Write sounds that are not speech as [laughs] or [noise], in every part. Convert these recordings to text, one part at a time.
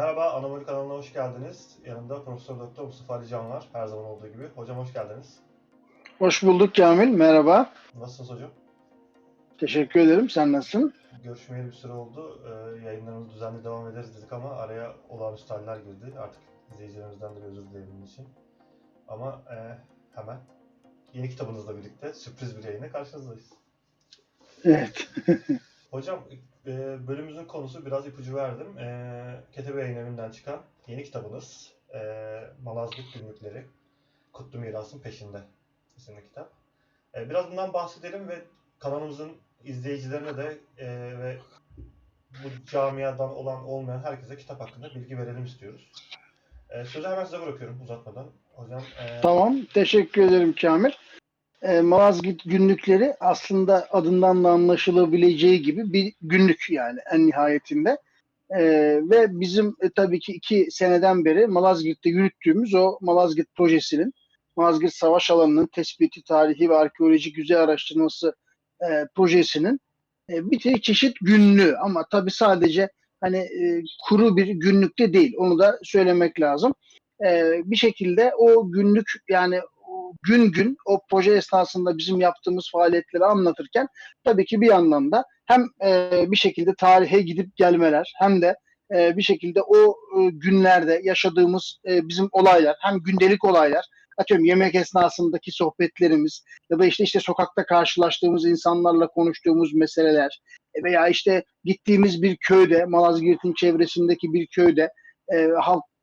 Merhaba, Anamoli kanalına hoş geldiniz. Yanımda Profesör Doktor Mustafa Ali Can var, her zaman olduğu gibi. Hocam hoş geldiniz. Hoş bulduk Kamil. Merhaba. Nasılsınız hocam? Teşekkür ederim. Sen nasılsın? Görüşmeyeli bir süre oldu. Ee, yayınlarımız düzenli devam ederiz dedik ama araya olağanüstü haller girdi. Artık izleyicilerimizden de özür dilerim bunun için. Ama e, hemen yeni kitabınızla birlikte sürpriz bir yayına karşınızdayız. Evet. [laughs] Hocam, e, bölümümüzün konusu biraz ipucu verdim. E, Ketebe Yayın Evi'nden çıkan yeni kitabınız e, Malazgirt Günlükleri, Kutlu Miras'ın Peşinde isimli kitap. E, biraz bundan bahsedelim ve kanalımızın izleyicilerine de e, ve bu camiadan olan olmayan herkese kitap hakkında bilgi verelim istiyoruz. E, sözü hemen size bırakıyorum uzatmadan. Hocam, e, Tamam. Teşekkür ederim Kamil. Ee, Malazgirt günlükleri aslında adından da anlaşılabileceği gibi bir günlük yani en nihayetinde. Ee, ve bizim e, tabii ki iki seneden beri Malazgirt'te yürüttüğümüz o Malazgirt projesinin, Malazgirt Savaş Alanı'nın tespiti, tarihi ve arkeolojik yüzey araştırması e, projesinin e, bir çeşit günlüğü ama tabii sadece hani e, kuru bir günlükte değil. Onu da söylemek lazım. E, bir şekilde o günlük yani gün gün o proje esnasında bizim yaptığımız faaliyetleri anlatırken tabii ki bir yandan da hem e, bir şekilde tarihe gidip gelmeler hem de e, bir şekilde o e, günlerde yaşadığımız e, bizim olaylar hem gündelik olaylar atıyorum yemek esnasındaki sohbetlerimiz ya da işte işte sokakta karşılaştığımız insanlarla konuştuğumuz meseleler veya işte gittiğimiz bir köyde Malazgirt'in çevresindeki bir köyde e,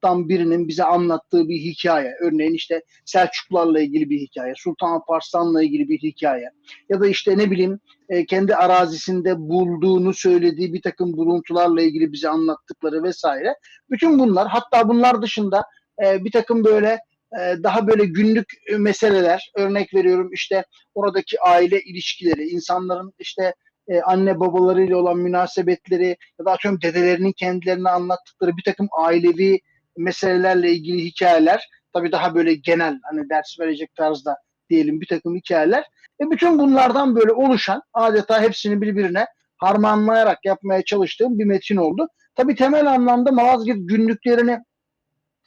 halktan birinin bize anlattığı bir hikaye. Örneğin işte Selçuklularla ilgili bir hikaye, Sultan Alparslan'la ilgili bir hikaye ya da işte ne bileyim e, kendi arazisinde bulduğunu söylediği bir takım buluntularla ilgili bize anlattıkları vesaire. Bütün bunlar hatta bunlar dışında e, bir takım böyle e, daha böyle günlük meseleler örnek veriyorum işte oradaki aile ilişkileri, insanların işte e, anne babalarıyla olan münasebetleri ya da atıyorum dedelerinin kendilerine anlattıkları bir takım ailevi meselelerle ilgili hikayeler tabii daha böyle genel hani ders verecek tarzda diyelim bir takım hikayeler ve bütün bunlardan böyle oluşan adeta hepsini birbirine harmanlayarak yapmaya çalıştığım bir metin oldu. Tabii temel anlamda Malazgirt günlüklerini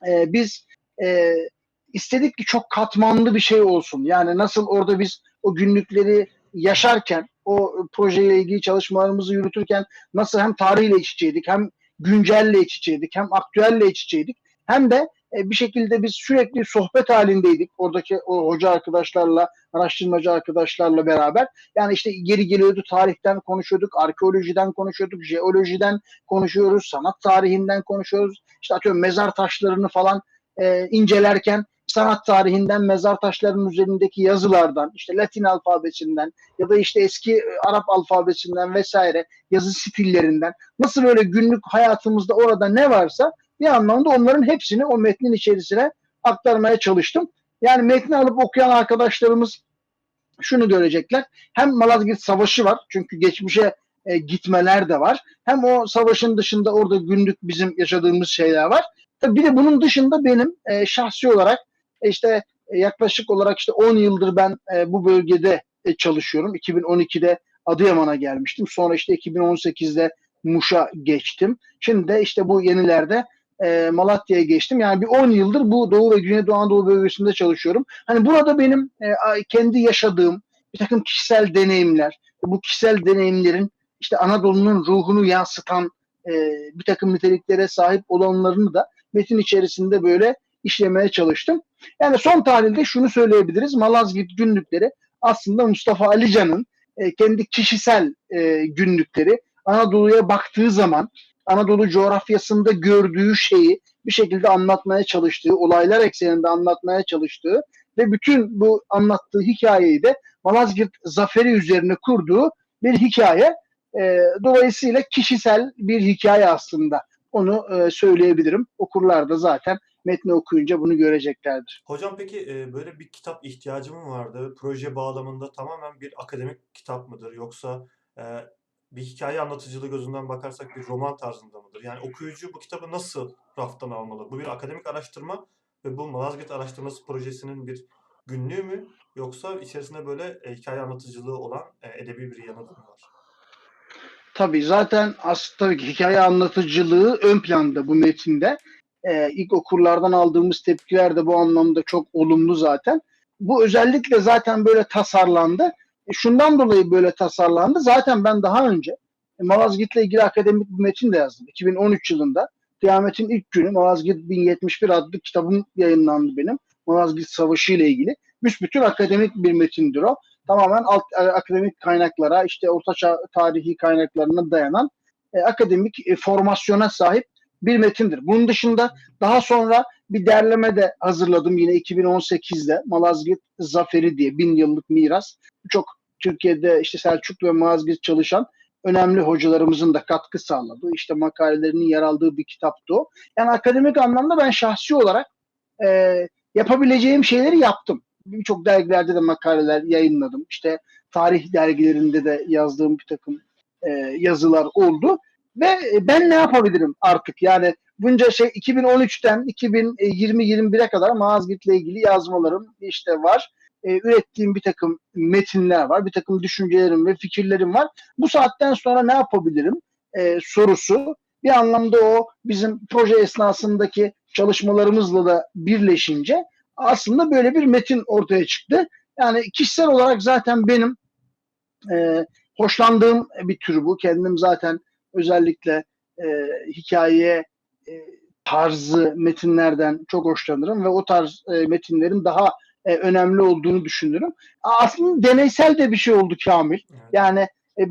e, biz e, istedik ki çok katmanlı bir şey olsun. Yani nasıl orada biz o günlükleri yaşarken, o projeyle ilgili çalışmalarımızı yürütürken nasıl hem tarihle iç içeydik, hem güncelle iç içeydik, hem aktüelle iç içeydik, hem de e, bir şekilde biz sürekli sohbet halindeydik oradaki o hoca arkadaşlarla, araştırmacı arkadaşlarla beraber. Yani işte geri geliyordu tarihten konuşuyorduk, arkeolojiden konuşuyorduk, jeolojiden konuşuyoruz, sanat tarihinden konuşuyoruz. İşte atıyorum mezar taşlarını falan e, incelerken sanat tarihinden mezar taşlarının üzerindeki yazılardan işte Latin alfabesinden ya da işte eski e, Arap alfabesinden vesaire yazı stillerinden nasıl böyle günlük hayatımızda orada ne varsa bir anlamda onların hepsini o metnin içerisine aktarmaya çalıştım. Yani metni alıp okuyan arkadaşlarımız şunu görecekler. Hem Malazgirt Savaşı var çünkü geçmişe e, gitmeler de var. Hem o savaşın dışında orada günlük bizim yaşadığımız şeyler var. Tabii bir de bunun dışında benim e, şahsi olarak işte e, yaklaşık olarak işte 10 yıldır ben e, bu bölgede e, çalışıyorum. 2012'de Adıyaman'a gelmiştim. Sonra işte 2018'de Muş'a geçtim. Şimdi de işte bu yenilerde e, Malatya'ya geçtim. Yani bir 10 yıldır bu Doğu ve Güneydoğu Anadolu bölgesinde çalışıyorum. Hani burada benim e, kendi yaşadığım bir takım kişisel deneyimler, bu kişisel deneyimlerin işte Anadolu'nun ruhunu yansıtan e, bir takım niteliklere sahip olanlarını da metin içerisinde böyle işlemeye çalıştım. Yani son tahlilde şunu söyleyebiliriz. Malazgirt günlükleri aslında Mustafa Alican'ın e, kendi kişisel e, günlükleri Anadolu'ya baktığı zaman Anadolu coğrafyasında gördüğü şeyi bir şekilde anlatmaya çalıştığı, olaylar ekseninde anlatmaya çalıştığı ve bütün bu anlattığı hikayeyi de Malazgirt zaferi üzerine kurduğu bir hikaye. E, dolayısıyla kişisel bir hikaye aslında. Onu e, söyleyebilirim. Okurlar da zaten metni okuyunca bunu göreceklerdir. Hocam peki e, böyle bir kitap ihtiyacı mı vardı? Proje bağlamında tamamen bir akademik kitap mıdır? Yoksa e, bir hikaye anlatıcılığı gözünden bakarsak bir roman tarzında mıdır? Yani okuyucu bu kitabı nasıl raftan almalı? Bu bir akademik araştırma ve bu Malazgirt Araştırması Projesi'nin bir günlüğü mü? Yoksa içerisinde böyle e, hikaye anlatıcılığı olan edebi bir yanı da mı var? Tabii zaten aslında tabii ki hikaye anlatıcılığı ön planda bu metinde. Ee, ilk okurlardan aldığımız tepkiler de bu anlamda çok olumlu zaten. Bu özellikle zaten böyle tasarlandı. E, şundan dolayı böyle tasarlandı. Zaten ben daha önce e, Malazgirt'le ilgili akademik bir metin de yazdım. 2013 yılında Kıyametin ilk günü Malazgirt 1071 adlı kitabım yayınlandı benim. Malazgirt Savaşı ile ilgili. Büsbütün akademik bir metindir o. Tamamen alt e, akademik kaynaklara, işte ortaçağ tarihi kaynaklarına dayanan e, akademik e, formasyona sahip bir metindir. Bunun dışında daha sonra bir derleme de hazırladım yine 2018'de Malazgirt Zaferi diye bin yıllık miras. Çok Türkiye'de işte Selçuklu ve Malazgirt çalışan önemli hocalarımızın da katkı sağladığı, işte makalelerinin yer aldığı bir kitaptı o. Yani akademik anlamda ben şahsi olarak e, yapabileceğim şeyleri yaptım. Birçok dergilerde de makaleler yayınladım. İşte tarih dergilerinde de yazdığım bir takım e, yazılar oldu. Ve ben ne yapabilirim artık? Yani bunca şey 2013'ten 2020-21'e kadar Malazgirt'le ilgili yazmalarım işte var. E, ürettiğim bir takım metinler var, bir takım düşüncelerim ve fikirlerim var. Bu saatten sonra ne yapabilirim e, sorusu bir anlamda o bizim proje esnasındaki çalışmalarımızla da birleşince aslında böyle bir metin ortaya çıktı. Yani kişisel olarak zaten benim e, hoşlandığım bir tür bu. Kendim zaten özellikle e, hikaye e, tarzı metinlerden çok hoşlanırım ve o tarz e, metinlerin daha e, önemli olduğunu düşünürüm. Aslında deneysel de bir şey oldu Kamil. Yani e,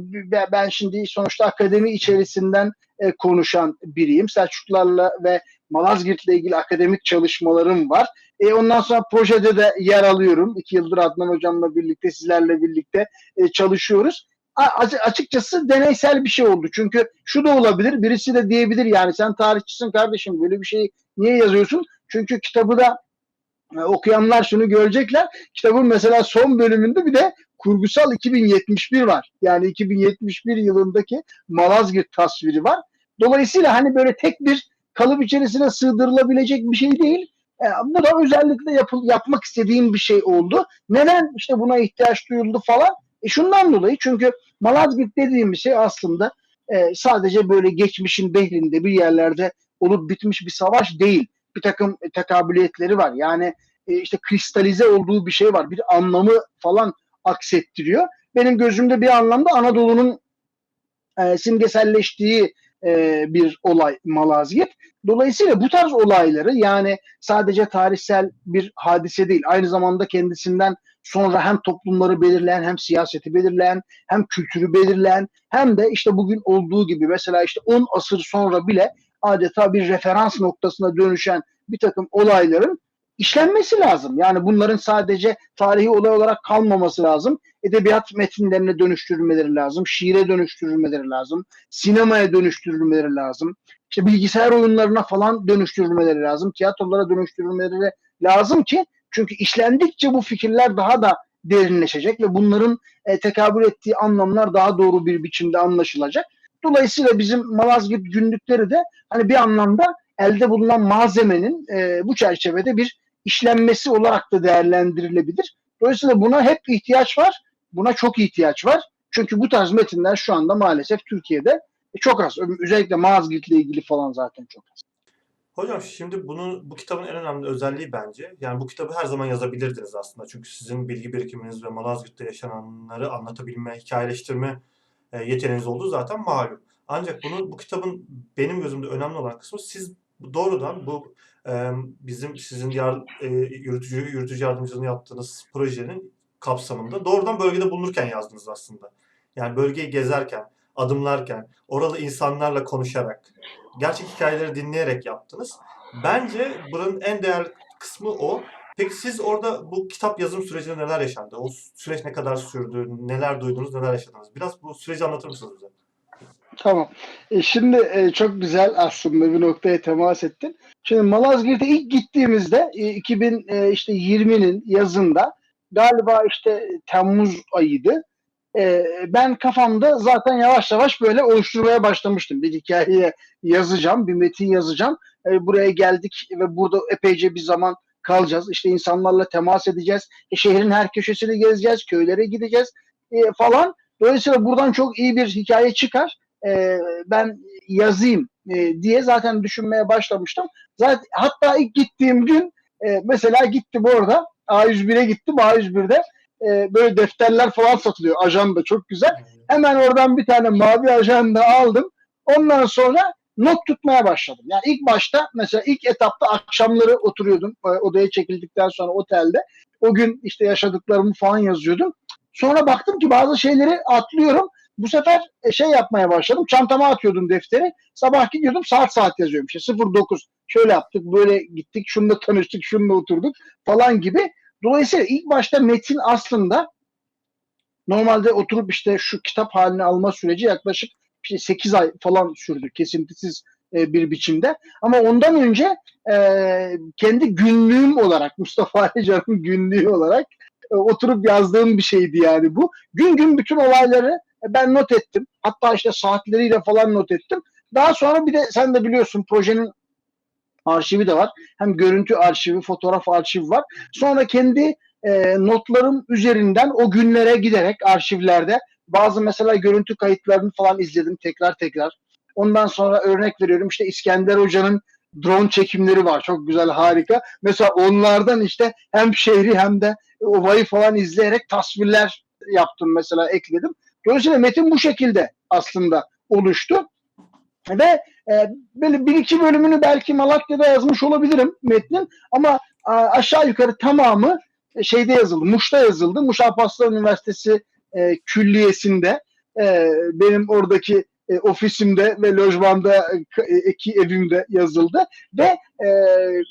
ben şimdi sonuçta akademi içerisinden e, konuşan biriyim. Selçuklularla ve Malazgirt'le ilgili akademik çalışmalarım var. E, ondan sonra projede de yer alıyorum. İki yıldır Adnan Hocam'la birlikte, sizlerle birlikte e, çalışıyoruz. Açıkçası deneysel bir şey oldu. Çünkü şu da olabilir. Birisi de diyebilir yani sen tarihçisin kardeşim böyle bir şey niye yazıyorsun? Çünkü kitabı da e, okuyanlar şunu görecekler. Kitabın mesela son bölümünde bir de kurgusal 2071 var. Yani 2071 yılındaki Malazgirt tasviri var. Dolayısıyla hani böyle tek bir kalıp içerisine sığdırılabilecek bir şey değil. E, bu da özellikle yapıl, yapmak istediğim bir şey oldu. Neden işte buna ihtiyaç duyuldu falan? E şundan dolayı çünkü Malazgirt dediğim şey aslında e, sadece böyle geçmişin behlinde bir yerlerde olup bitmiş bir savaş değil. Bir takım e, tekabüliyetleri var. Yani e, işte kristalize olduğu bir şey var. Bir anlamı falan aksettiriyor. Benim gözümde bir anlamda Anadolu'nun e, simgeselleştiği e, bir olay Malazgirt. Dolayısıyla bu tarz olayları yani sadece tarihsel bir hadise değil, aynı zamanda kendisinden sonra hem toplumları belirleyen, hem siyaseti belirleyen, hem kültürü belirleyen, hem de işte bugün olduğu gibi mesela işte 10 asır sonra bile adeta bir referans noktasına dönüşen bir takım olayların işlenmesi lazım. Yani bunların sadece tarihi olay olarak kalmaması lazım. Edebiyat metinlerine dönüştürülmeleri lazım. Şiire dönüştürülmeleri lazım. Sinemaya dönüştürülmeleri lazım. İşte bilgisayar oyunlarına falan dönüştürülmeleri lazım. Tiyatrolara dönüştürülmeleri lazım ki çünkü işlendikçe bu fikirler daha da derinleşecek ve bunların e, tekabül ettiği anlamlar daha doğru bir biçimde anlaşılacak. Dolayısıyla bizim Malazgirt günlükleri de hani bir anlamda elde bulunan malzemenin e, bu çerçevede bir işlenmesi olarak da değerlendirilebilir. Dolayısıyla buna hep ihtiyaç var. Buna çok ihtiyaç var. Çünkü bu tarz metinler şu anda maalesef Türkiye'de çok az. Özellikle Malazgirt'le ilgili falan zaten çok az. Hocam şimdi bunu bu kitabın en önemli özelliği bence yani bu kitabı her zaman yazabilirdiniz aslında. Çünkü sizin bilgi birikiminiz ve Malazgirt'te yaşananları anlatabilme, hikayeleştirme e, yeteneğiniz olduğu zaten malum. Ancak bunu bu kitabın benim gözümde önemli olan kısmı siz doğrudan bu e, bizim sizin yar, e, yürütücü yürütücü yardımcılığını yaptığınız projenin kapsamında doğrudan bölgede bulunurken yazdınız aslında. Yani bölgeyi gezerken, adımlarken, oralı insanlarla konuşarak, gerçek hikayeleri dinleyerek yaptınız. Bence buranın en değerli kısmı o. Peki siz orada bu kitap yazım sürecinde neler yaşandı? O süreç ne kadar sürdü? Neler duydunuz, neler yaşadınız? Biraz bu süreci anlatır mısınız bize? Tamam. E, şimdi e, çok güzel aslında bir noktaya temas ettin. Şimdi Malazgirt'e ilk gittiğimizde e, 2020'nin yazında galiba işte Temmuz ayıydı. E, ben kafamda zaten yavaş yavaş böyle oluşturmaya başlamıştım. Bir hikaye yazacağım, bir metin yazacağım. E, buraya geldik ve burada epeyce bir zaman kalacağız. İşte insanlarla temas edeceğiz. E, şehrin her köşesini gezeceğiz, köylere gideceğiz e, falan. Dolayısıyla buradan çok iyi bir hikaye çıkar. e, ben yazayım e, diye zaten düşünmeye başlamıştım. Zaten hatta ilk gittiğim gün e, mesela gittim orada A101'e gittim A101'de e, böyle defterler falan satılıyor. Ajanda çok güzel. Hemen oradan bir tane mavi ajanda aldım. Ondan sonra not tutmaya başladım. Yani ilk başta mesela ilk etapta akşamları oturuyordum e, odaya çekildikten sonra otelde. O gün işte yaşadıklarımı falan yazıyordum. Sonra baktım ki bazı şeyleri atlıyorum. Bu sefer e, şey yapmaya başladım. Çantama atıyordum defteri. Sabah gidiyordum saat saat yazıyorum. İşte 09 şöyle yaptık, böyle gittik, şununla tanıştık, şununla oturduk falan gibi. Dolayısıyla ilk başta metin aslında normalde oturup işte şu kitap haline alma süreci yaklaşık işte 8 ay falan sürdü kesintisiz e, bir biçimde. Ama ondan önce e, kendi günlüğüm olarak Mustafa [laughs] Alican'ın günlüğü olarak e, oturup yazdığım bir şeydi yani bu. Gün gün bütün olayları ben not ettim. Hatta işte saatleriyle falan not ettim. Daha sonra bir de sen de biliyorsun projenin arşivi de var. Hem görüntü arşivi, fotoğraf arşivi var. Sonra kendi e, notlarım üzerinden o günlere giderek arşivlerde bazı mesela görüntü kayıtlarını falan izledim tekrar tekrar. Ondan sonra örnek veriyorum işte İskender Hoca'nın drone çekimleri var. Çok güzel, harika. Mesela onlardan işte hem şehri hem de ovayı falan izleyerek tasvirler yaptım mesela ekledim. Dolayısıyla metin bu şekilde aslında oluştu. Ve e, böyle bir iki bölümünü belki Malatya'da yazmış olabilirim metnin ama a, aşağı yukarı tamamı e, şeyde yazıldı, Muş'ta yazıldı. Muş Alparslan Üniversitesi e, külliyesinde e, benim oradaki e, ofisimde ve lojmanda e, iki evimde yazıldı ve e,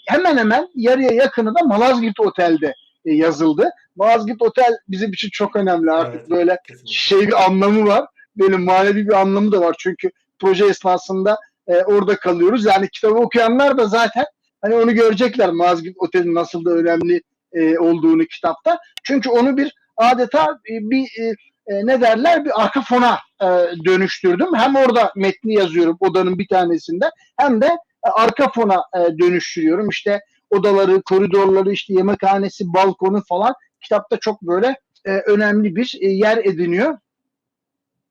hemen hemen yarıya yakını da Malazgirt Otel'de e, yazıldı. Malazgirt Otel bizim için çok önemli artık Evet, böyle kesinlikle. şey bir anlamı var. Benim manevi bir anlamı da var. Çünkü proje esnasında e, orada kalıyoruz. Yani kitabı okuyanlar da zaten hani onu görecekler Malazgirt Otel'in nasıl da önemli e, olduğunu kitapta. Çünkü onu bir adeta e, bir e, e, ne derler bir arka fona e, dönüştürdüm. Hem orada metni yazıyorum odanın bir tanesinde hem de e, arka fona e, dönüştürüyorum. İşte odaları, koridorları, işte yemekhanesi, balkonu falan kitapta çok böyle e, önemli bir e, yer ediniyor.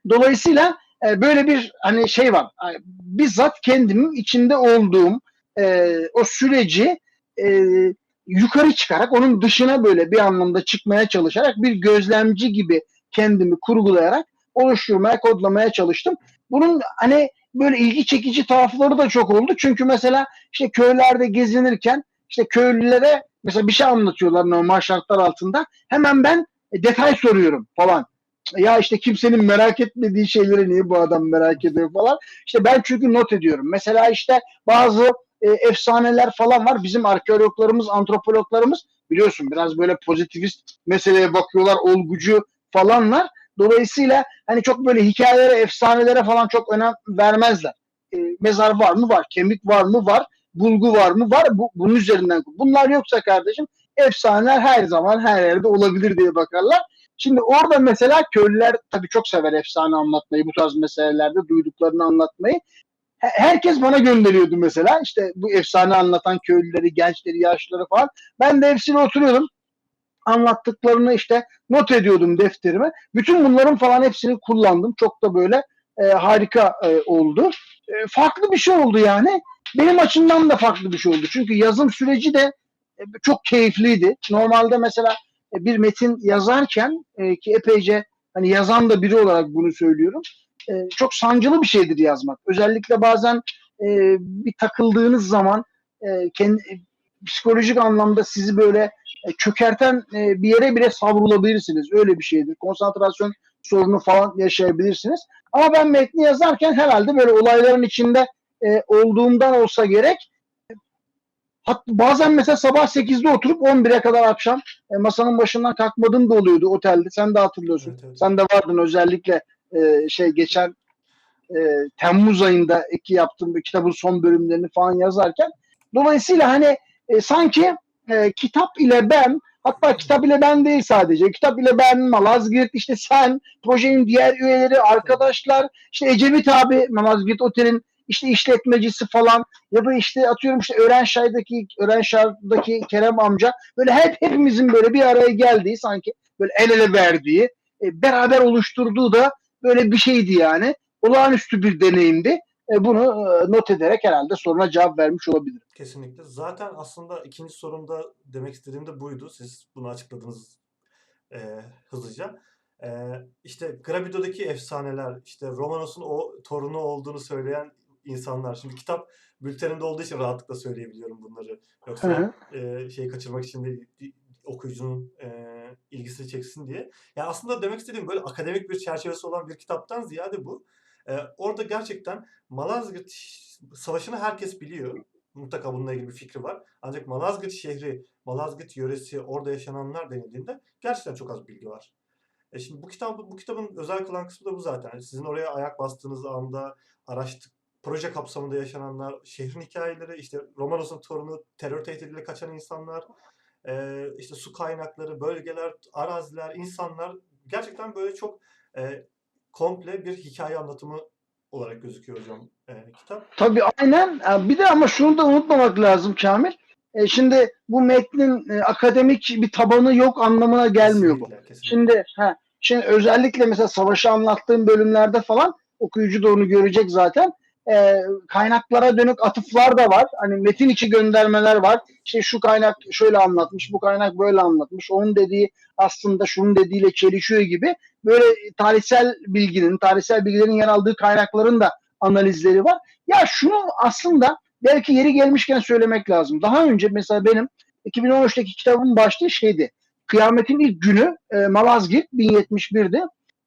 Dolayısıyla e, böyle bir hani şey var. Bizzat kendimin içinde olduğum e, o süreci e, yukarı çıkarak onun dışına böyle bir anlamda çıkmaya çalışarak bir gözlemci gibi kendimi kurgulayarak oluşturmaya, kodlamaya çalıştım. Bunun hani böyle ilgi çekici tarafları da çok oldu. Çünkü mesela işte köylerde gezinirken işte köylülere mesela bir şey anlatıyorlar normal şartlar altında. Hemen ben detay soruyorum falan. Ya işte kimsenin merak etmediği şeyleri niye bu adam merak ediyor falan. İşte ben çünkü not ediyorum. Mesela işte bazı e, efsaneler falan var. Bizim arkeologlarımız, antropologlarımız biliyorsun biraz böyle pozitivist meseleye bakıyorlar, olgucu falanlar. Dolayısıyla hani çok böyle hikayelere, efsanelere falan çok önem vermezler. E, mezar var mı? Var. Kemik var mı? Var. Bulgu var mı? Var. Bu, bunun üzerinden. Bunlar yoksa kardeşim efsaneler her zaman her yerde olabilir diye bakarlar. Şimdi orada mesela köylüler tabii çok sever efsane anlatmayı, bu tarz meselelerde duyduklarını anlatmayı. He- Herkes bana gönderiyordu mesela işte bu efsane anlatan köylüleri, gençleri, yaşlıları falan. Ben de hepsine oturuyordum. Anlattıklarını işte not ediyordum defterime. Bütün bunların falan hepsini kullandım. Çok da böyle e, harika e, oldu. E, farklı bir şey oldu yani. Benim açımdan da farklı bir şey oldu. Çünkü yazım süreci de e, çok keyifliydi. Normalde mesela bir metin yazarken e, ki epeyce hani yazan da biri olarak bunu söylüyorum. e, çok sancılı bir şeydir yazmak. Özellikle bazen e, bir takıldığınız zaman e, kendi e, psikolojik anlamda sizi böyle e, çökerten e, bir yere bile savrulabilirsiniz. Öyle bir şeydir. Konsantrasyon sorunu falan yaşayabilirsiniz. Ama ben metni yazarken herhalde böyle olayların içinde e, olduğumdan olsa gerek Hat, bazen mesela sabah 8'de oturup 11'e kadar akşam e, masanın başından kalkmadığım da oluyordu otelde. Sen de hatırlıyorsun. Evet, evet. Sen de vardın özellikle e, şey geçen e, Temmuz ayında iki yaptığım bir kitabın son bölümlerini falan yazarken. Dolayısıyla hani e, sanki e, kitap ile ben hatta kitap ile ben değil sadece kitap ile ben Malazgirt işte sen projenin diğer üyeleri arkadaşlar işte Ecevit abi Malazgirt Otel'in işte işletmecisi falan ya da işte atıyorum işte Öğrenşah'daki Öğrenşah'daki Kerem amca böyle hep hepimizin böyle bir araya geldiği sanki böyle el ele verdiği e, beraber oluşturduğu da böyle bir şeydi yani. olağanüstü bir deneyimdi. E, bunu e, not ederek herhalde soruna cevap vermiş olabilirim. Kesinlikle. Zaten aslında ikinci sorumda demek istediğim de buydu. Siz bunu açıkladınız e, hızlıca. E, işte Grabido'daki efsaneler, işte Romanos'un o torunu olduğunu söyleyen insanlar. Şimdi kitap bülteninde olduğu için rahatlıkla söyleyebiliyorum bunları. Yoksa e, şeyi kaçırmak için de okuyucunun e, ilgisini çeksin diye. Yani aslında demek istediğim böyle akademik bir çerçevesi olan bir kitaptan ziyade bu. E, orada gerçekten Malazgirt Savaşı'nı herkes biliyor. Mutlaka bununla ilgili bir fikri var. Ancak Malazgirt şehri, Malazgirt yöresi, orada yaşananlar denildiğinde gerçekten çok az bilgi var. E şimdi bu kitap bu kitabın özel kılan kısmı da bu zaten. Sizin oraya ayak bastığınız anda araştık proje kapsamında yaşananlar, şehrin hikayeleri, işte Romanos'un torunu, terör tehdidiyle kaçan insanlar, e, işte su kaynakları, bölgeler, araziler, insanlar gerçekten böyle çok e, komple bir hikaye anlatımı olarak gözüküyor hocam e, kitap. Tabii aynen. E, Bir de ama şunu da unutmamak lazım Kamil. E, şimdi bu metnin e, akademik bir tabanı yok anlamına gelmiyor bu. Kesinlikle, kesinlikle. Şimdi ha, şimdi özellikle mesela savaşı anlattığım bölümlerde falan okuyucu da onu görecek zaten. E, kaynaklara dönük atıflar da var. Hani metin içi göndermeler var. İşte şu kaynak şöyle anlatmış, bu kaynak böyle anlatmış. Onun dediği aslında şunun dediğiyle çelişiyor gibi. Böyle tarihsel bilginin, tarihsel bilgilerin yer aldığı kaynakların da analizleri var. Ya şunu aslında belki yeri gelmişken söylemek lazım. Daha önce mesela benim 2013'teki kitabın başlığı şeydi. Kıyametin ilk günü e, Malazgirt 1071'di.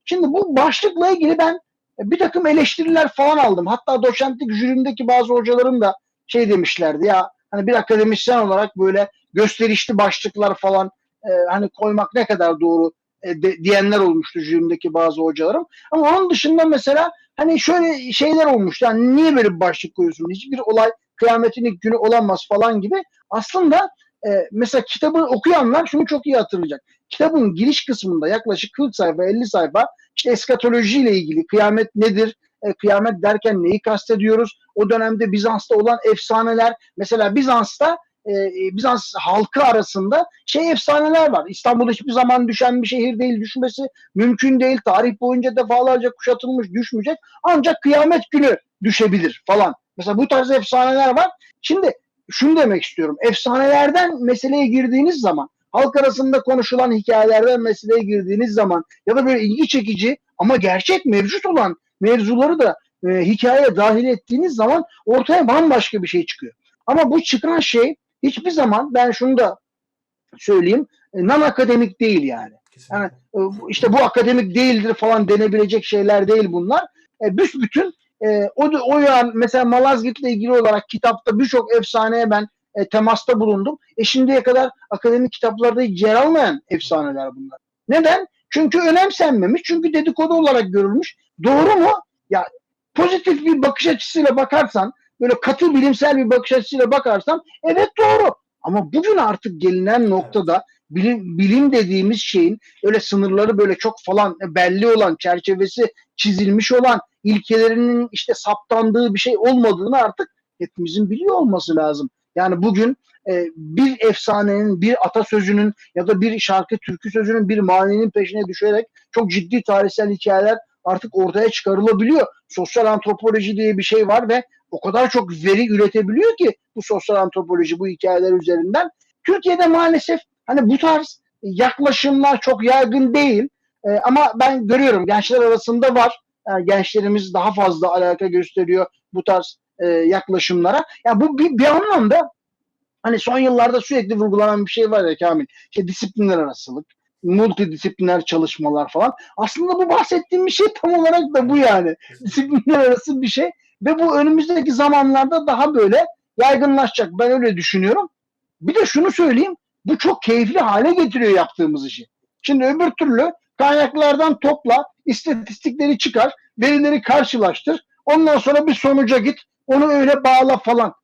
Şimdi bu başlıkla ilgili ben bir takım eleştiriler falan aldım. Hatta doçentlik jürimdeki bazı hocalarım da şey demişlerdi ya hani bir akademisyen olarak böyle gösterişli başlıklar falan e, hani koymak ne kadar doğru e, de, diyenler olmuştu jürimdeki bazı hocalarım. Ama onun dışında mesela hani şöyle şeyler olmuştu. Yani niye böyle bir başlık koyuyorsun? Hiçbir olay kıyametin ilk günü olamaz falan gibi. Aslında e, mesela kitabı okuyanlar şunu çok iyi hatırlayacak. Kitabın giriş kısmında yaklaşık 40 sayfa 50 sayfa işte eskatoloji ile ilgili kıyamet nedir? E, kıyamet derken neyi kastediyoruz? O dönemde Bizans'ta olan efsaneler mesela Bizans'ta e, Bizans halkı arasında şey efsaneler var. İstanbul hiçbir zaman düşen bir şehir değil. Düşmesi mümkün değil. Tarih boyunca defalarca kuşatılmış düşmeyecek. Ancak kıyamet günü düşebilir falan. Mesela bu tarz efsaneler var. Şimdi şunu demek istiyorum. Efsanelerden meseleye girdiğiniz zaman halk arasında konuşulan hikayelerden meseleye girdiğiniz zaman ya da böyle ilgi çekici ama gerçek mevcut olan mevzuları da e, hikayeye dahil ettiğiniz zaman ortaya bambaşka bir şey çıkıyor. Ama bu çıkan şey hiçbir zaman ben şunu da söyleyeyim e, non akademik değil yani. Kesinlikle. Yani e, işte bu akademik değildir falan denebilecek şeyler değil bunlar. E, büsbütün e, o, o yan mesela Malazgirt'le ilgili olarak kitapta birçok efsaneye ben e, temasta bulundum. E şimdiye kadar akademik kitaplarda yer almayan efsaneler bunlar. Neden? Çünkü önemsenmemiş. Çünkü dedikodu olarak görülmüş. Doğru mu? Ya pozitif bir bakış açısıyla bakarsan, böyle katı bilimsel bir bakış açısıyla bakarsan evet doğru. Ama bugün artık gelinen noktada bilim, bilim dediğimiz şeyin öyle sınırları böyle çok falan belli olan, çerçevesi çizilmiş olan, ilkelerinin işte saptandığı bir şey olmadığını artık hepimizin biliyor olması lazım. Yani bugün e, bir efsanenin, bir atasözünün ya da bir şarkı türkü sözünün bir maninin peşine düşerek çok ciddi tarihsel hikayeler artık ortaya çıkarılabiliyor. Sosyal antropoloji diye bir şey var ve o kadar çok veri üretebiliyor ki bu sosyal antropoloji bu hikayeler üzerinden. Türkiye'de maalesef hani bu tarz yaklaşımlar çok yaygın değil. E, ama ben görüyorum gençler arasında var. Yani gençlerimiz daha fazla alaka gösteriyor bu tarz e, yaklaşımlara. Ya bu bir, bir anlamda hani son yıllarda sürekli vurgulanan bir şey var ya Kamil. İşte disiplinler arasılık, multidisipliner çalışmalar falan. Aslında bu bahsettiğim bir şey tam olarak da bu yani. Disiplinler arası bir şey ve bu önümüzdeki zamanlarda daha böyle yaygınlaşacak. Ben öyle düşünüyorum. Bir de şunu söyleyeyim. Bu çok keyifli hale getiriyor yaptığımız işi. Şimdi öbür türlü kaynaklardan topla, istatistikleri çıkar, verileri karşılaştır. Ondan sonra bir sonuca git, onu öyle bağla falan.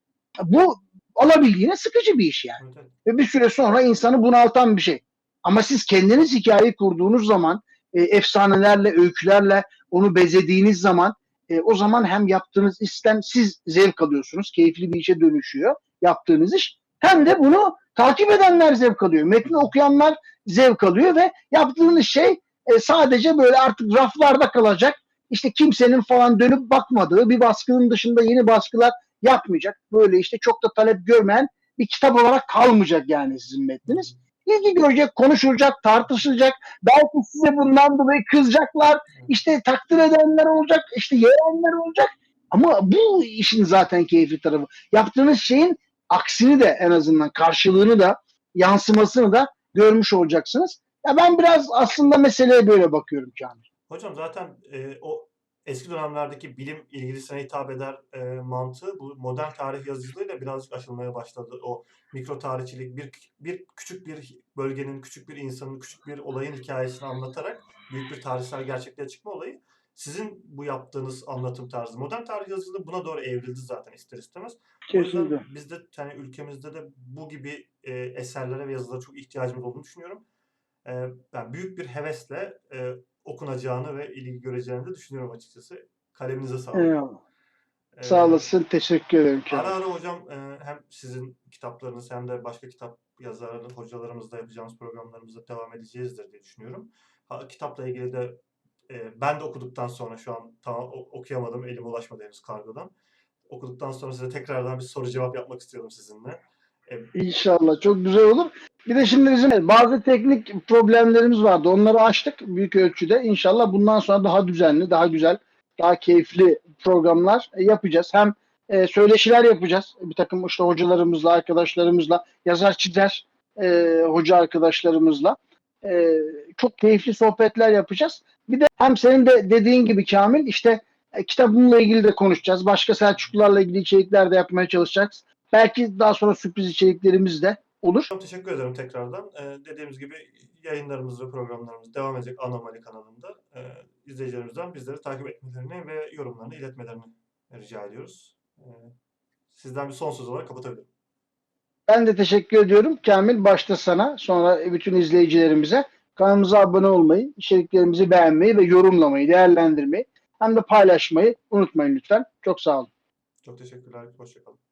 Bu alabildiğine sıkıcı bir iş yani. Evet. Ve bir süre sonra insanı bunaltan bir şey. Ama siz kendiniz hikayeyi kurduğunuz zaman, e, efsanelerle, öykülerle onu bezediğiniz zaman e, o zaman hem yaptığınız işten siz zevk alıyorsunuz, keyifli bir işe dönüşüyor yaptığınız iş. Hem de bunu takip edenler zevk alıyor. Metni okuyanlar zevk alıyor ve yaptığınız şey e, sadece böyle artık raflarda kalacak işte kimsenin falan dönüp bakmadığı bir baskının dışında yeni baskılar yapmayacak. Böyle işte çok da talep görmeyen bir kitap olarak kalmayacak yani sizin metniniz. İlgi görecek, konuşulacak, tartışılacak. Belki size bundan dolayı kızacaklar. İşte takdir edenler olacak, işte yeğenler olacak. Ama bu işin zaten keyifli tarafı. Yaptığınız şeyin aksini de en azından karşılığını da yansımasını da görmüş olacaksınız. Ya ben biraz aslında meseleye böyle bakıyorum Kamil. Hocam zaten e, o eski dönemlerdeki bilim ilgilisine hitap eder e, mantığı bu modern tarih yazıcılığıyla birazcık aşılmaya başladı. O mikro tarihçilik bir bir küçük bir bölgenin, küçük bir insanın, küçük bir olayın hikayesini anlatarak büyük bir tarihsel gerçekliğe çıkma olayı sizin bu yaptığınız anlatım tarzı. Modern tarih yazıcılığı buna doğru evrildi zaten ister istemez. O yüzden Kesinlikle. biz de yani ülkemizde de bu gibi e, eserlere ve yazılara çok ihtiyacımız olduğunu düşünüyorum. E, ben büyük bir hevesle e, okunacağını ve ilgi göreceğini de düşünüyorum açıkçası. Kaleminize sağlık. Eyvallah. E, Sağ olasın. Teşekkür ederim Ara ara hocam e, hem sizin kitaplarınız hem de başka kitap yazarları, hocalarımızla yapacağımız programlarımızda devam edeceğizdir diye düşünüyorum. Ha, kitapla ilgili de e, ben de okuduktan sonra şu an tam okuyamadım, elime ulaşmadı henüz kargodan. Okuduktan sonra size tekrardan bir soru cevap yapmak istiyorum sizinle. İnşallah çok güzel olur. Bir de şimdi bizim bazı teknik problemlerimiz vardı. Onları aştık büyük ölçüde. İnşallah bundan sonra daha düzenli, daha güzel, daha keyifli programlar yapacağız. Hem e, söyleşiler yapacağız. Bir takım işte hocalarımızla, arkadaşlarımızla, yazar çizer e, hoca arkadaşlarımızla. E, çok keyifli sohbetler yapacağız. Bir de hem senin de dediğin gibi Kamil işte e, ilgili de konuşacağız. Başka Selçuklularla ilgili içerikler de yapmaya çalışacağız. Belki daha sonra sürpriz içeriklerimiz de olur. Çok teşekkür ederim tekrardan. Ee, dediğimiz gibi yayınlarımız ve programlarımız devam edecek Anomali kanalında. Ee, izleyicilerimizden bizleri takip etmelerini ve yorumlarını iletmelerini rica ediyoruz. Ee, sizden bir son söz olarak kapatabilirim. Ben de teşekkür ediyorum. Kamil başta sana, sonra bütün izleyicilerimize kanalımıza abone olmayı, içeriklerimizi beğenmeyi ve yorumlamayı, değerlendirmeyi hem de paylaşmayı unutmayın lütfen. Çok sağ olun. Çok teşekkürler. Hoşçakalın.